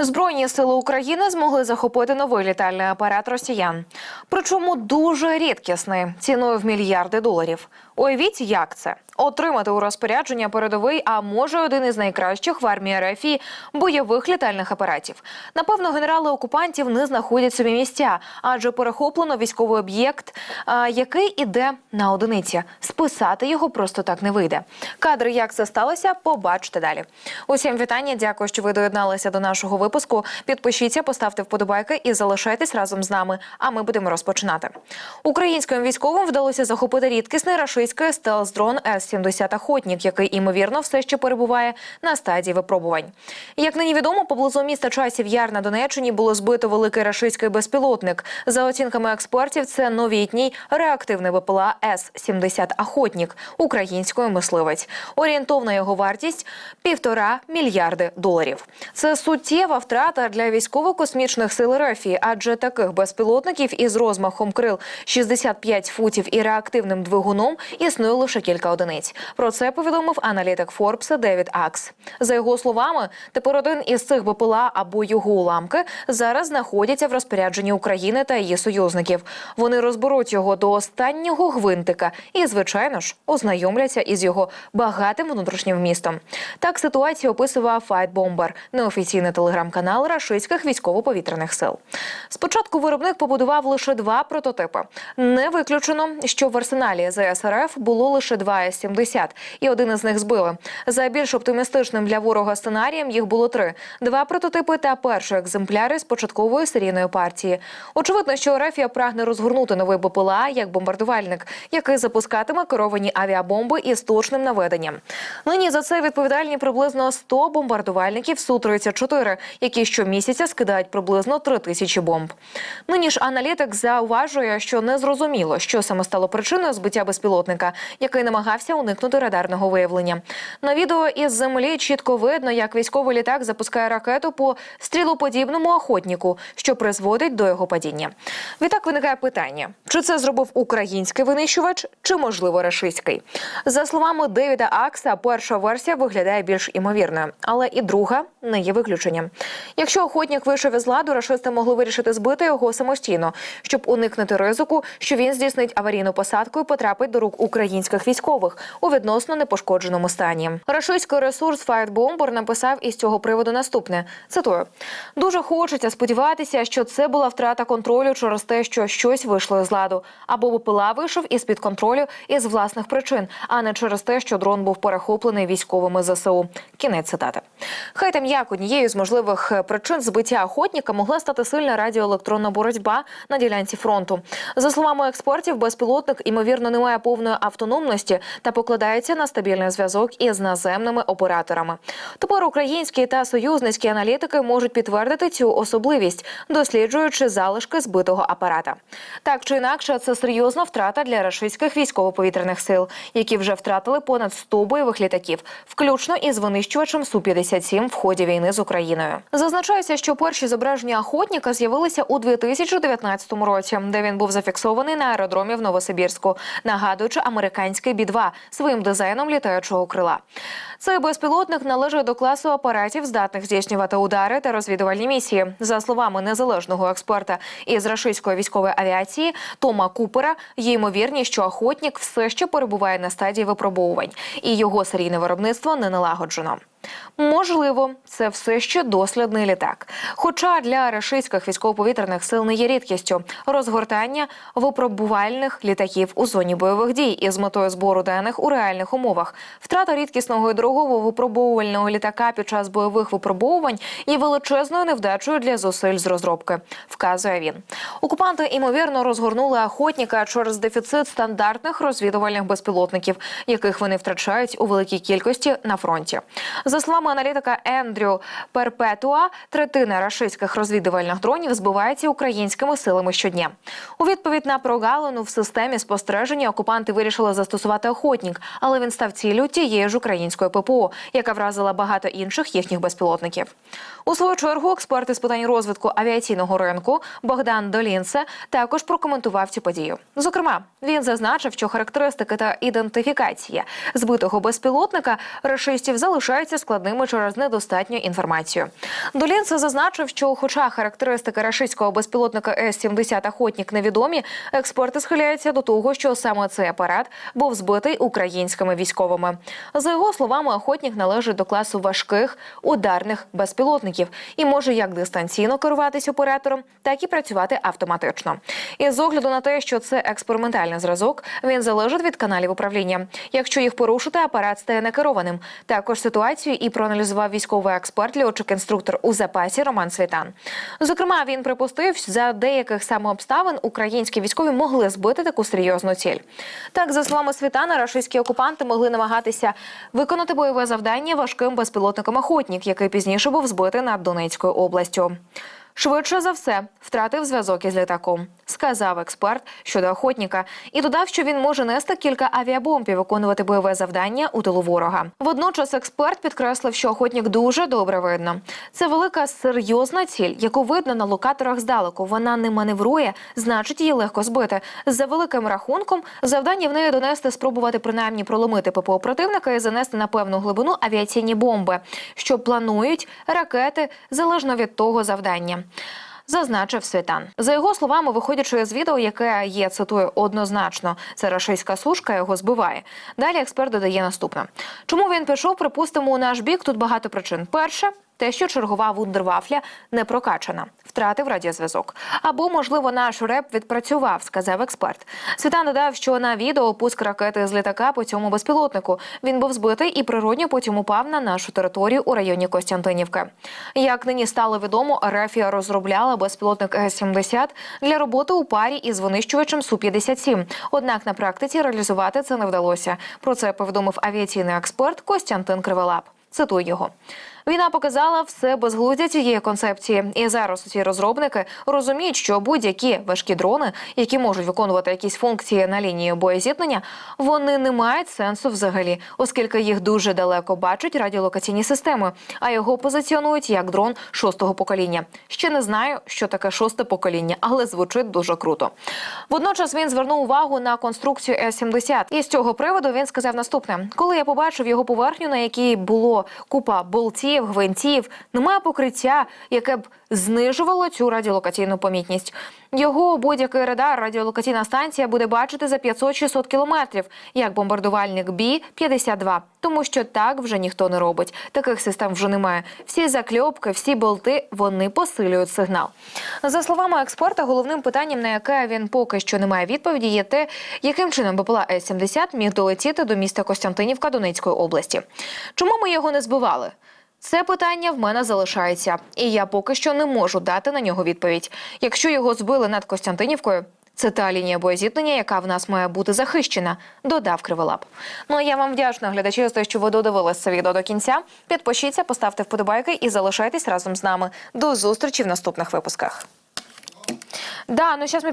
Збройні сили України змогли захопити новий літальний апарат росіян. Причому дуже рідкісний, ціною в мільярди доларів. Уявіть, як це отримати у розпорядження передовий, а може один із найкращих в армії РФ бойових літальних апаратів. Напевно, генерали окупантів не знаходять собі місця, адже перехоплено військовий об'єкт, який іде на одиниці. Списати його просто так не вийде. Кадри, як це сталося, побачите далі. Усім вітання. Дякую, що ви доєдналися до нашого випуску. Підпишіться, поставте вподобайки і залишайтесь разом з нами. А ми будемо розпочинати. Українським військовим вдалося захопити рідкісний рашистський стелс-дрон С-70 «Охотник», який імовірно все ще перебуває на стадії випробувань. Як нині відомо, поблизу міста Часів Яр на Донеччині було збито великий рашистський безпілотник. За оцінками експертів, це новітній реактивний БПЛА С-70 «Охотник» української мисливець. Орієнтовна його вартість півтора мільярди доларів. Це суттєва втрата для військово-космічних сил РФ, адже таких безпілотників із розмахом крил 65 футів і реактивним двигуном існує лише кілька одиниць. Про це повідомив аналітик Форбса Девід Акс. За його словами, тепер один із цих БПЛА або його уламки зараз знаходяться в розпорядженні України та її союзників. Вони розберуть його до останнього гвинтика і, звичайно ж, ознайомляться із його багатим внутрішнім вмістом. Так ситуацію описував Bomber, неофіційний телеграм-канал рашистських військово-повітряних сил. Спочатку виробник побудував лише два прототипи. Не виключено, що в арсеналі ЗСРФ було лише два С-70, і один із них збили. За більш оптимістичним для ворога сценарієм їх було три: два прототипи та перші екземпляри з початкової серійної партії. Очевидно, що Рефія прагне розгорнути новий БПЛА як бомбардувальник, який запускатиме керовані авіабомби із точним наведенням. Нині за це відповідальні приблизно 100 бомбардувальників Су-34, які щомісяця скидають приблизно 3 тисячі бомб. Нині ж аналітик зауважує, що не зрозуміло, що саме стало причиною збиття безпілотника, який намагався уникнути радарного виявлення. На відео із землі чітко видно, як військовий літак запускає ракету по стрілоподібному охотнику, що призводить до його падіння. Відтак виникає питання: чи це зробив український винищувач, чи можливо рашистський? За словами Девіда Акса, перша версія виглядає більш імовірною, але і друга не є виключенням. Якщо охотник вийшов із ладу, рашисти могли вирішити збити його самостійно, щоб уникнути ризику, що він здійснить аварійну посадку і потрапить до рук українських військових у відносно непошкодженому стані. Рашистський ресурс Fight Bomber написав із цього приводу наступне: цитую: дуже хочеться сподіватися, що це була втрата контролю через те, що щось вийшло з ладу, або БПЛА вийшов із під контролю із власних причин, а не через те, що дрон був перехоплений військовими ЗСУ. Кінець цитати. Хай там як однією з можливих причин збиття охотника могла стати сильна радіоелектронна боротьба на ділянці фронту. За словами експертів, безпілотник ймовірно не має повної автономності та покладається на стабільний зв'язок із наземними операторами. Тепер українські та союзницькі аналітики можуть підтвердити цю особливість, досліджуючи залишки збитого апарата. Так чи інакше, це серйозна втрата для рашистських військово-повітряних сил, які вже втратили понад 100 бойових літаків, включно із винищувачем су 57 в ході війни з Україною. Зазначається, що перші зображення охотника з'явилися у 2019 році, де він був зафіксований на аеродромі в Новосибірську, нагадуючи американський Бі-2 своїм дизайном літаючого крила. Цей безпілотник належить до класу апаратів, здатних здійснювати удари та розвідувальні місії. За словами незалежного експерта із рашистської військової авіації Тома Купера, є ймовірність, що охотник все ще перебуває на стадії випробовувань, і його серійне виробництво не налагоджено. Можливо, це все ще дослідний літак. Хоча для рашистських військово-повітряних сил не є рідкістю розгортання випробувальних літаків у зоні бойових дій із метою збору даних у реальних умовах. Втрата рідкісного і дорогого випробовувального літака під час бойових випробовувань є величезною невдачею для зусиль з розробки. Вказує він. Окупанти ймовірно розгорнули охотника через дефіцит стандартних розвідувальних безпілотників, яких вони втрачають у великій кількості на фронті. За словами аналітика Ендрю Перпетуа, третина рашистських розвідувальних дронів збивається українськими силами щодня. У відповідь на прогалину в системі спостереження окупанти вирішили застосувати охотник, але він став ціллю тієї ж української ППО, яка вразила багато інших їхніх безпілотників. У свою чергу експерт із питань розвитку авіаційного ринку Богдан Долінце також прокоментував цю подію. Зокрема, він зазначив, що характеристики та ідентифікація збитого безпілотника рашистів залишаються складними через недостатню інформацію. Долінце зазначив, що, хоча характеристики рашистського безпілотника С-70 «Охотник» невідомі, експерти схиляються до того, що саме цей апарат був збитий українськими військовими. За його словами, охотник належить до класу важких ударних безпілотників і може як дистанційно керуватись оператором, так і працювати автоматично. І з огляду на те, що це експериментальний зразок, він залежить від каналів управління. Якщо їх порушити, апарат стає некерованим. Також ситуацію і проаналізував військовий експерт, льотчик-інструктор у запасі Роман Світан. Зокрема, він припустив, що за деяких саме обставин українські військові могли збити таку серйозну ціль. Так, за словами Світана, рашистські окупанти могли намагатися виконати бойове завдання важким безпілотником охотник, який пізніше був збитий над Донецькою областю. Швидше за все втратив зв'язок із літаком, сказав експерт щодо охотника, і додав, що він може нести кілька авіабомб і виконувати бойове завдання у тилу ворога. Водночас експерт підкреслив, що охотник дуже добре видно. Це велика серйозна ціль, яку видно на локаторах здалеку. Вона не маневрує, значить її легко збити. За великим рахунком, завдання в неї донести, спробувати принаймні проломити ППО противника і занести на певну глибину авіаційні бомби, що планують ракети залежно від того завдання. Зазначив Світан. За його словами, виходячи з відео, яке є цитую однозначно, це рашистська сушка його збиває. Далі експерт додає наступне: чому він пішов, припустимо, у наш бік? Тут багато причин. Перше. Те, що чергова вундервафля не прокачана, втратив радіозв'язок. Або, можливо, наш реп відпрацював, сказав експерт. Світан додав, що на відео пуск ракети з літака по цьому безпілотнику. Він був збитий і природньо потім упав на нашу територію у районі Костянтинівки. Як нині стало відомо, Рефія розробляла безпілотник С-70 для роботи у парі із винищувачем Су-57. Однак на практиці реалізувати це не вдалося. Про це повідомив авіаційний експерт Костянтин Криволап. Цитую його. Війна показала все безглуздя цієї концепції, і зараз ці розробники розуміють, що будь-які важкі дрони, які можуть виконувати якісь функції на лінії боєзіткнення, вони не мають сенсу взагалі, оскільки їх дуже далеко бачать радіолокаційні системи, а його позиціонують як дрон шостого покоління. Ще не знаю, що таке шосте покоління, але звучить дуже круто. Водночас він звернув увагу на конструкцію С-70. І з цього приводу він сказав наступне: коли я побачив його поверхню, на якій було купа болтів, гвинтів, немає покриття, яке б знижувало цю радіолокаційну помітність. Його будь-який радар радіолокаційна станція буде бачити за 500-600 кілометрів, як бомбардувальник Бі 52 тому що так вже ніхто не робить. Таких систем вже немає. Всі закльопки, всі болти вони посилюють сигнал. За словами експерта, головним питанням, на яке він поки що не має відповіді, є те, яким чином БПЛА С-70 міг долетіти до міста Костянтинівка Донецької області. Чому ми його не збивали? Це питання в мене залишається, і я поки що не можу дати на нього відповідь. Якщо його збили над Костянтинівкою, це та лінія боєзіткнення, яка в нас має бути захищена, додав Криволап. Ну а я вам вдячна, глядачі, за те, що ви додивилися це відео до кінця. Підпишіться, поставте вподобайки і залишайтесь разом з нами. До зустрічі в наступних випусках. Да, ну зараз ми